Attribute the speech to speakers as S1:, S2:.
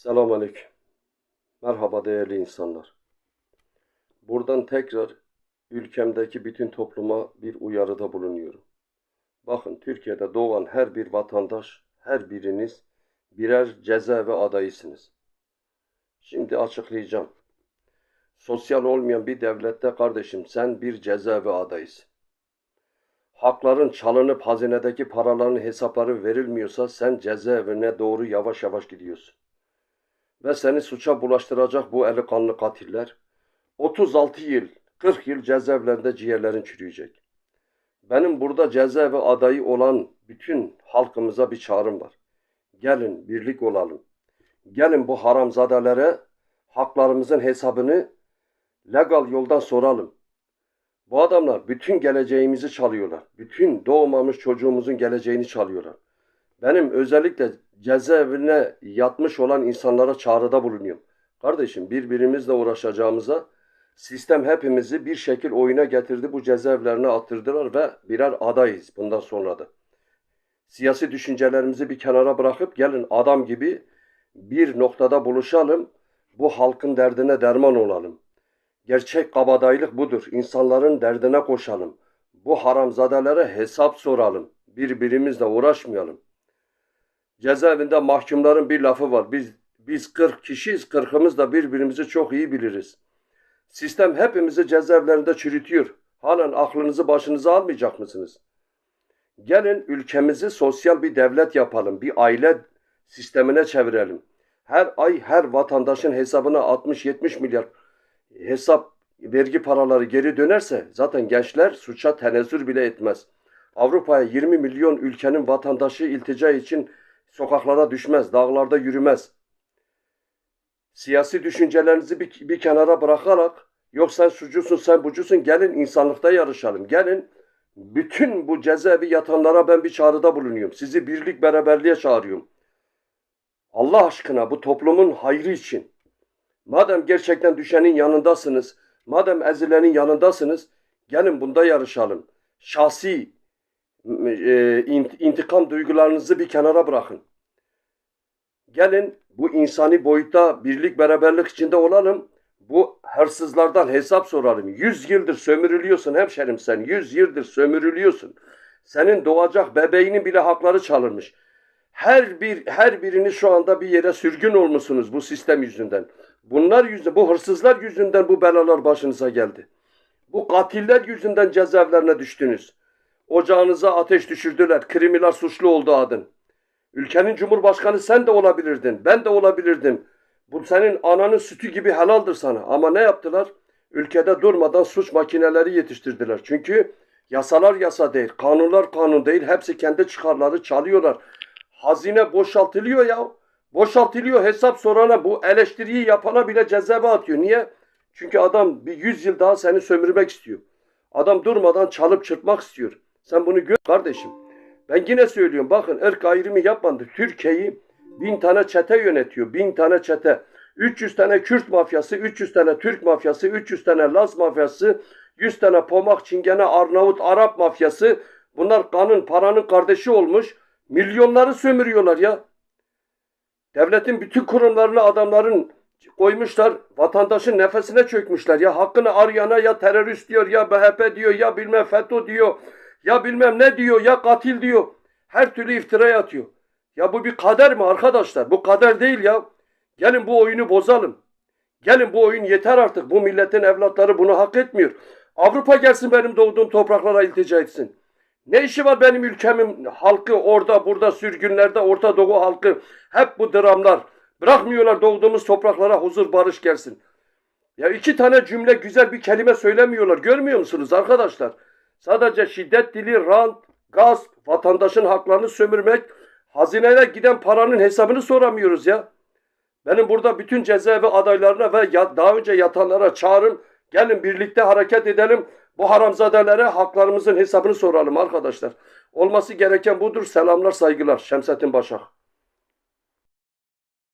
S1: Selamünaleyküm. Merhaba değerli insanlar. Buradan tekrar ülkemdeki bütün topluma bir uyarıda bulunuyorum. Bakın Türkiye'de doğan her bir vatandaş, her biriniz birer cezaevi adayısınız. Şimdi açıklayacağım. Sosyal olmayan bir devlette kardeşim sen bir cezaevi adayısın. Hakların çalınıp hazinedeki paraların hesapları verilmiyorsa sen cezaevine doğru yavaş yavaş gidiyorsun ve seni suça bulaştıracak bu eli kanlı katiller 36 yıl, 40 yıl cezaevlerinde ciğerlerin çürüyecek. Benim burada cezaevi adayı olan bütün halkımıza bir çağrım var. Gelin birlik olalım. Gelin bu haramzadelere haklarımızın hesabını legal yoldan soralım. Bu adamlar bütün geleceğimizi çalıyorlar. Bütün doğmamış çocuğumuzun geleceğini çalıyorlar. Benim özellikle cezaevine yatmış olan insanlara çağrıda bulunuyorum. Kardeşim birbirimizle uğraşacağımıza sistem hepimizi bir şekil oyuna getirdi. Bu cezaevlerine attırdılar ve birer adayız bundan sonra da. Siyasi düşüncelerimizi bir kenara bırakıp gelin adam gibi bir noktada buluşalım. Bu halkın derdine derman olalım. Gerçek kabadayılık budur. İnsanların derdine koşalım. Bu haramzadelere hesap soralım. Birbirimizle uğraşmayalım. Cezaevinde mahkumların bir lafı var. Biz biz 40 kişiyiz, 40'ımız da birbirimizi çok iyi biliriz. Sistem hepimizi cezaevlerinde çürütüyor. Halen aklınızı başınıza almayacak mısınız? Gelin ülkemizi sosyal bir devlet yapalım. Bir aile sistemine çevirelim. Her ay her vatandaşın hesabına 60-70 milyar hesap vergi paraları geri dönerse zaten gençler suça tenezzül bile etmez. Avrupa'ya 20 milyon ülkenin vatandaşı iltica için sokaklara düşmez, dağlarda yürümez. Siyasi düşüncelerinizi bir, bir kenara bırakarak yok sen sucusun sen bucusun gelin insanlıkta yarışalım. Gelin bütün bu cezaevi yatanlara ben bir çağrıda bulunuyorum. Sizi birlik beraberliğe çağırıyorum. Allah aşkına bu toplumun hayrı için. Madem gerçekten düşenin yanındasınız, madem ezilenin yanındasınız, gelin bunda yarışalım. Şahsi e, intikam duygularınızı bir kenara bırakın. Gelin bu insani boyutta birlik beraberlik içinde olalım. Bu hırsızlardan hesap soralım. Yüz yıldır sömürülüyorsun hemşerim sen. Yüz yıldır sömürülüyorsun. Senin doğacak bebeğinin bile hakları çalınmış. Her bir her birini şu anda bir yere sürgün olmuşsunuz bu sistem yüzünden. Bunlar yüzünden, bu hırsızlar yüzünden bu belalar başınıza geldi. Bu katiller yüzünden cezaevlerine düştünüz. Ocağınıza ateş düşürdüler. Kriminal suçlu oldu adın. Ülkenin cumhurbaşkanı sen de olabilirdin. Ben de olabilirdim. Bu senin ananın sütü gibi helaldir sana. Ama ne yaptılar? Ülkede durmadan suç makineleri yetiştirdiler. Çünkü yasalar yasa değil, kanunlar kanun değil. Hepsi kendi çıkarları çalıyorlar. Hazine boşaltılıyor ya. Boşaltılıyor hesap sorana bu eleştiriyi yapana bile cezaeve atıyor. Niye? Çünkü adam bir yüz yıl daha seni sömürmek istiyor. Adam durmadan çalıp çırpmak istiyor. Sen bunu gör kardeşim. Ben yine söylüyorum bakın ırk ayrımı yapmadı. Türkiye'yi bin tane çete yönetiyor. Bin tane çete. 300 tane Kürt mafyası, 300 tane Türk mafyası, 300 tane Laz mafyası, 100 tane Pomak, Çingene, Arnavut, Arap mafyası. Bunlar kanın, paranın kardeşi olmuş. Milyonları sömürüyorlar ya. Devletin bütün kurumlarını adamların koymuşlar. Vatandaşın nefesine çökmüşler. Ya hakkını arayana ya terörist diyor, ya MHP diyor, ya bilmem FETÖ diyor. Ya bilmem ne diyor, ya katil diyor. Her türlü iftira atıyor. Ya bu bir kader mi arkadaşlar? Bu kader değil ya. Gelin bu oyunu bozalım. Gelin bu oyun yeter artık. Bu milletin evlatları bunu hak etmiyor. Avrupa gelsin benim doğduğum topraklara iltica etsin. Ne işi var benim ülkemin halkı orada burada sürgünlerde Orta Doğu halkı hep bu dramlar. Bırakmıyorlar doğduğumuz topraklara huzur barış gelsin. Ya iki tane cümle güzel bir kelime söylemiyorlar. Görmüyor musunuz arkadaşlar? Sadece şiddet dili, rant, gasp, vatandaşın haklarını sömürmek, hazineye giden paranın hesabını soramıyoruz ya. Benim burada bütün cezaevi adaylarına ve daha önce yatanlara çağırın. Gelin birlikte hareket edelim. Bu haramzadelere haklarımızın hesabını soralım arkadaşlar. Olması gereken budur. Selamlar, saygılar. Şemsettin Başak.